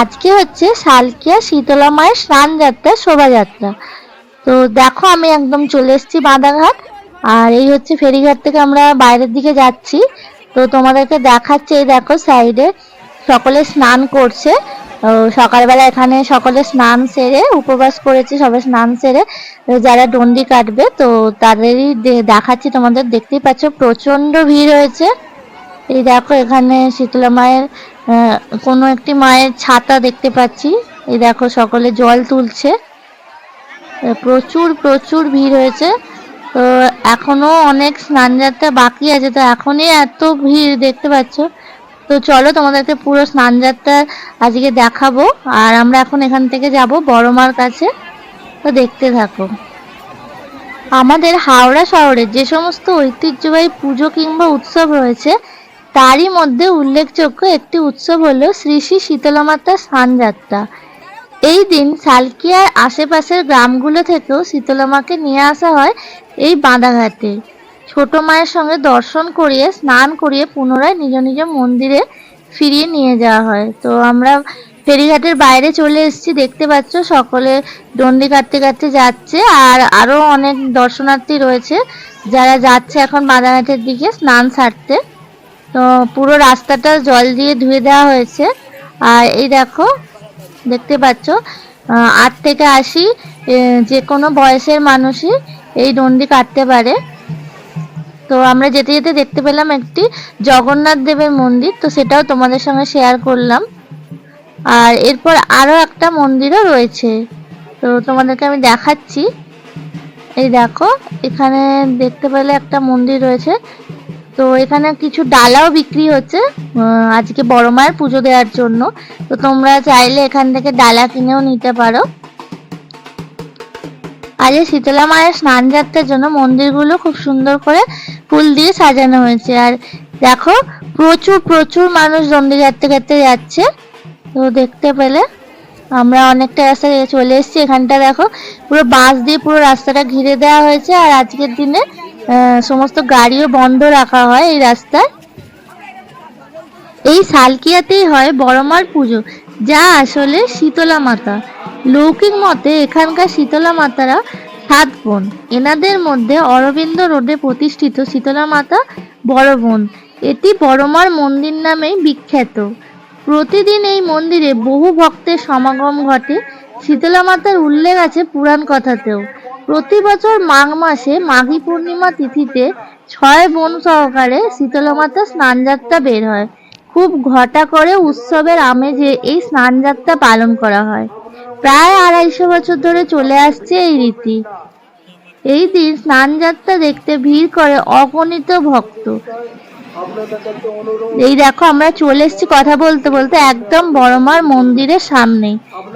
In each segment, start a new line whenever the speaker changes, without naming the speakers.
আজকে হচ্ছে শালকিয়া শীতলা মায়ের স্নান যাত্রা, শোভাযাত্রা। তো দেখো আমি একদম চলে এসেছি বাদাঘাট আর এই হচ্ছে ফেরিঘাট থেকে আমরা বাইরের দিকে যাচ্ছি। তো তোমাদেরকে দেখাচ্ছে এই দেখো সাইডে, সকলে স্নান করছে। সকালবেলা এখানে সকলে স্নান সেরে, উপবাস করেছে সবাই স্নান সেরে। যারা ডন্ডি কাটবে, তো তাদেরই দেখাচ্ছি, তোমাদের দেখতেই পাচ্ছ প্রচণ্ড ভিড় হয়েছে। এই দেখো, এখানে শীতলা মায়ের কোনো একটি মায়ের ছাতা দেখতে পাচ্ছি। এই দেখো, সকলে জল তুলছে। প্রচুর প্রচুর ভিড় হয়েছে। তো এখনও অনেক স্নান যাত্রা বাকি আছে, তো এখনই এত ভিড় দেখতে পাচ্ছ। তো চলো, তোমাদেরকে পুরো স্নান যাত্রা আজকে দেখাবো। আর আমরা এখন এখান থেকে যাব বড় মার কাছে। তো দেখতে থাকো। আমাদের হাওড়া শহরে যে সমস্ত ঐতিহ্যবাহী পুজো কিংবা উৎসব রয়েছে তারই মধ্যে উল্লেখযোগ্য একটি উৎসব হল শ্রী শ্রী শীতলা মাতার স্নানযাত্রা এই দিন সালকিয়ার আশেপাশের গ্রামগুলো থেকেও শীতলা মাকে নিয়ে আসা হয় এই বাঁধাঘাটে। ছোট মায়ের সঙ্গে দর্শন করিয়ে, স্নান করিয়ে পুনরায় নিজ নিজ মন্দিরে ফিরিয়ে নিয়ে যাওয়া হয়। তো আমরা ফেরিঘাটের বাইরে চলে এসেছি, দেখতে পাচ্ছ সকলে ডন্ডি কাটতে কাটতে যাচ্ছে আর আরও অনেক দর্শনার্থী রয়েছে যারা যাচ্ছে এখন বাঁধাঘাটের দিকে স্নান সারতে। তো পুরো রাস্তাটা জল দিয়ে ধুয়ে দেওয়া হয়েছে। আর এই দেখো, দেখতে পাচ্ছ আট থেকে আশি যে কোনো বয়সের মানুষই এই ডন্ডি কাটতে পারে। তো আমরা যেতে যেতে দেখতে পেলাম একটি জগন্নাথ দেবের মন্দির, তো সেটাও তোমাদের সঙ্গে শেয়ার করলাম। আর এরপর আরও একটা মন্দিরও রয়েছে। তো তোমাদেরকে আমি দেখাচ্ছি। এই দেখো, এখানে দেখতে পেলে একটা মন্দির রয়েছে তো এখানে কিছু ডালাও বিক্রি হচ্ছে আজকে বড় মায়ের পুজো দেওয়ার জন্য। তো তোমরা চাইলে এখান থেকে ডালা কিনেও নিতে পারো। আজ শীতলা মায়ের স্নান যাত্রার জন্য মন্দিরগুলো খুব সুন্দর করে ফুল দিয়ে সাজানো হয়েছে। আর দেখো, প্রচুর প্রচুর মানুষ দণ্ডি কাটতে কাটতে যাচ্ছে। তো দেখতে পেলে আমরা অনেকটা রাস্তা চলে এসেছি। এখানটা দেখো, পুরো বাঁশ দিয়ে পুরো রাস্তাটা ঘিরে দেওয়া হয়েছে। আর আজকের দিনে সমস্ত গাড়িও বন্ধ রাখা হয় এই রাস্তায়। এই সালকিয়াতেই হয় বড়মার পুজো, যা আসলে শীতলা মাতা। লৌকিক মতে এখানকার শীতলা মাতারা সাত বোন। এনাদের মধ্যে অরবিন্দ রোডে প্রতিষ্ঠিত শীতলা মাতা বড় বোন। এটি বড়মার মন্দির নামেই বিখ্যাত। প্রতিদিন এই মন্দিরে বহু ভক্তের সমাগম ঘটে। শীতলা মাতার উল্লেখ আছে পুরাণ কথাতেও। প্রতি বছর মাঘ মাসে মাঘী পূর্ণিমা তিথিতে ছয় বোন সহকারে শীতলা মাতার স্নানযাত্রা বের হয়। খুব ঘটা করে উৎসবের আমেজে এই স্নানযাত্রা পালন করা হয়। প্রায় আড়াইশো বছর ধরে চলে আসছে এই রীতি। এই দিন স্নানযাত্রা দেখতে ভিড় করে অগণিত ভক্ত। এই দেখো, আমরা চলে এসেছি কথা বলতে বলতে একদম বড়মার মন্দিরের সামনে।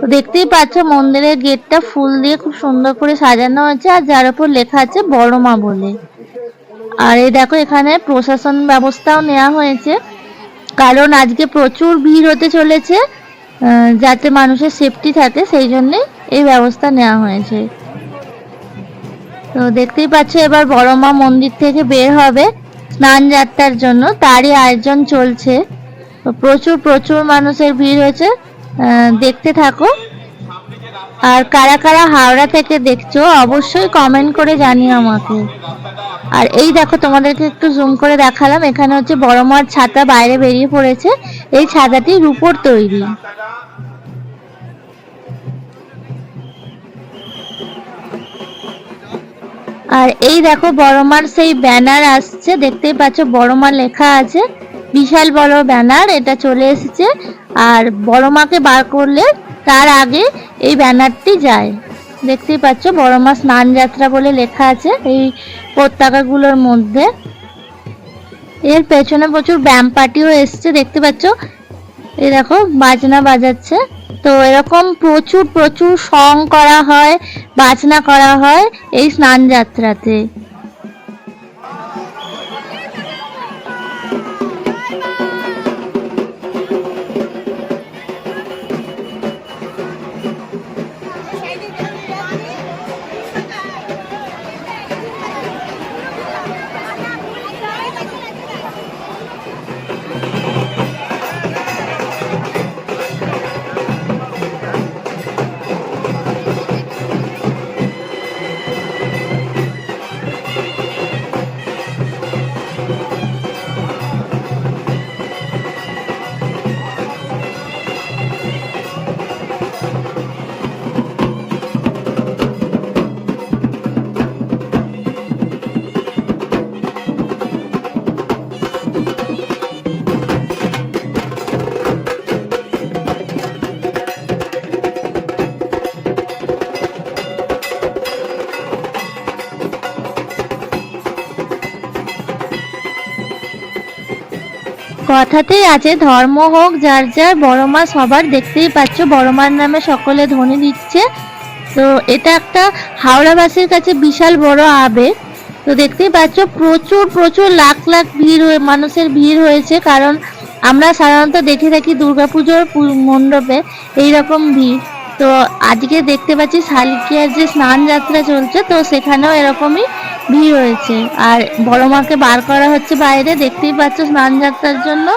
তো দেখতেই পাচ্ছ, মন্দিরের গেটটা ফুল দিয়ে খুব সুন্দর করে সাজানো হয়েছে আর যার উপর লেখা আছে বড়মা বলে। আর এই দেখো, এখানে প্রশাসন ব্যবস্থাও নেওয়া হয়েছে। কারণ আজকে প্রচুর ভিড় হতে চলেছে যাতে মানুষের সেফটি থাকে, সেই জন্যে এই ব্যবস্থা নেওয়া হয়েছে। তো দেখতেই পাচ্ছ, এবার বড় মা মন্দির থেকে বের হবে। স্নান যাত্রার জন্য তারই আয়োজন চলছে। প্রচুর প্রচুর মানুষের ভিড় হয়েছে। দেখতে থাকো। আর কারা কারা হাওড়া থেকে দেখছ, অবশ্যই কমেন্ট করে জানিও আমাকে। আর এই দেখো, তোমাদেরকে একটু জুম করে দেখালাম। এখানে হচ্ছে বড় মার ছাতা বাইরে বেরিয়ে পড়েছে। এই ছাতাটি রূপোর তৈরি। আর এই দেখো বড় মার সেই ব্যানার আসছে, দেখতেই পাচ্ছ বড় মা লেখা আছে, বিশাল বড় ব্যানার, এটা চলে এসেছে। আর বড়মাকে বার করলে তার আগে এই ব্যানারটি যায়। দেখতেই পাচ্ছ বড় মা স্নান যাত্রা বলে লেখা আছে এই পতাকাগুলোর মধ্যে। এর পেছনে প্রচুর ব্যাম পার্টিও এসছে, দেখতে পাচ্ছ? এই দেখো বাজনা বাজাচ্ছে। তো এরকম প্রচুর প্রচুর সং করা হয় বাজনা করা হয় এই স্নান যাত্রাতে কথাতেই আছে, ধর্ম হোক, যার যার, বড় মা সবার, দেখতেই পাচ্ছ, বড় মার নামে সকলে ধ্বনি দিচ্ছে। তো এটা একটা হাওড়াবাসীর কাছে বিশাল বড় আবেগ। তো দেখতেই পাচ্ছ, প্রচুর প্রচুর লাখ লাখ ভিড় হয়ে, মানুষের ভিড় হয়েছে, কারণ আমরা সাধারণত দেখে থাকি দুর্গাপুজোর মণ্ডপে, এইরকম ভিড়। তো আজকে দেখতে পাচ্ছি শালিকিয়ার যে স্নান যাত্রা চলছে, তো সেখানেও এরকমই ভিড় হয়েছে। আর বড় মাকে বার করা হচ্ছে বাইরে, দেখতেই পাচ্ছ স্নান যাত্রার জন্য।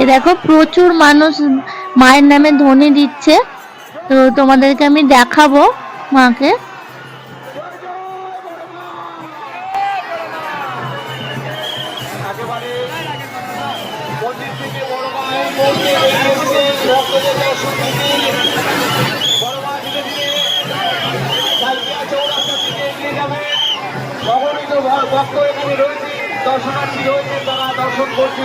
এ দেখো, প্রচুর মানুষ মায়ের নামে ধ্বনি দিচ্ছে। তো তোমাদেরকে আমি দেখাবো মাকে।
ভক্ত এখানে রয়েছে দর্শনার্থী, রয়েছে তারা দর্শন করছে!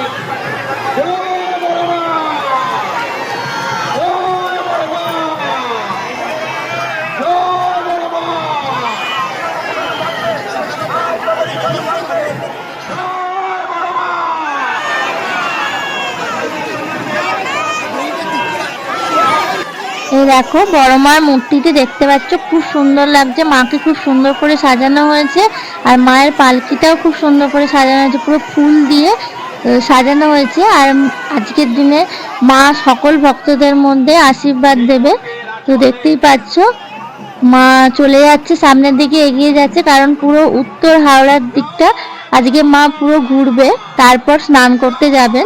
এই দেখো, বড় মার মূর্তিটি দেখতে পাচ্ছ, খুব সুন্দর লাগছে, মাকে খুব সুন্দর করে সাজানো হয়েছে আর মায়ের পালকিটাও খুব সুন্দর করে সাজানো হয়েছে, পুরো ফুল দিয়ে সাজানো হয়েছে। আর আজকের দিনে মা সকল ভক্তদের মধ্যে আশীর্বাদ দেবে। তো দেখতেই পাচ্ছ, মা চলে যাচ্ছে, সামনের দিকে এগিয়ে যাচ্ছে, কারণ পুরো উত্তর হাওড়ার দিকটা, আজকে মা পুরো ঘুরবে, তারপর স্নান করতে যাবেন।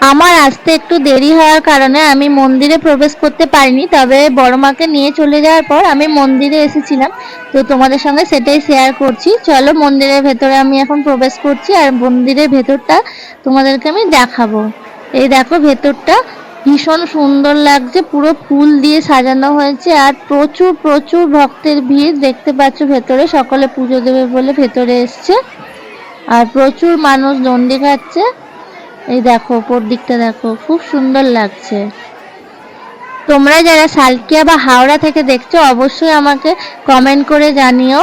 আমার আসতে একটু দেরি হওয়ার কারণে আমি মন্দিরে প্রবেশ করতে পারিনি, তবে বড় মাকে নিয়ে চলে যাওয়ার পর আমি মন্দিরে এসেছিলাম। তো তোমাদের সঙ্গে সেটাই শেয়ার করছি। চলো মন্দিরের ভেতরে আমি এখন প্রবেশ করছি আর মন্দিরের ভেতরটা তোমাদেরকে আমি দেখাবো। এই দেখো ভেতরটা, ভীষণ সুন্দর লাগছে, পুরো ফুল দিয়ে সাজানো হয়েছে আর প্রচুর প্রচুর ভক্তের ভিড় দেখতে পাচ্ছ ভেতরে। সকলে পুজো দেবে বলে ভেতরে এসছে। আর প্রচুর মানুষ দণ্ডি খাচ্ছে। এই দেখো ওপর দিকটা দেখো, খুব সুন্দর লাগছে। তোমরা যারা সালকিয়া বা হাওড়া থেকে দেখছ, অবশ্যই আমাকে কমেন্ট করে জানিও।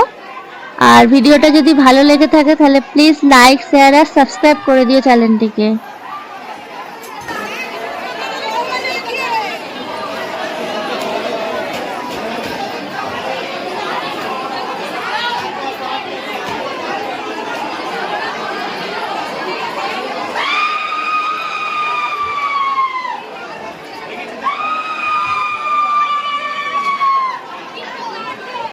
আর ভিডিওটা যদি ভালো লেগে থাকে, তাহলে প্লিজ লাইক শেয়ার আর সাবস্ক্রাইব করে দিও চ্যানেলটিকে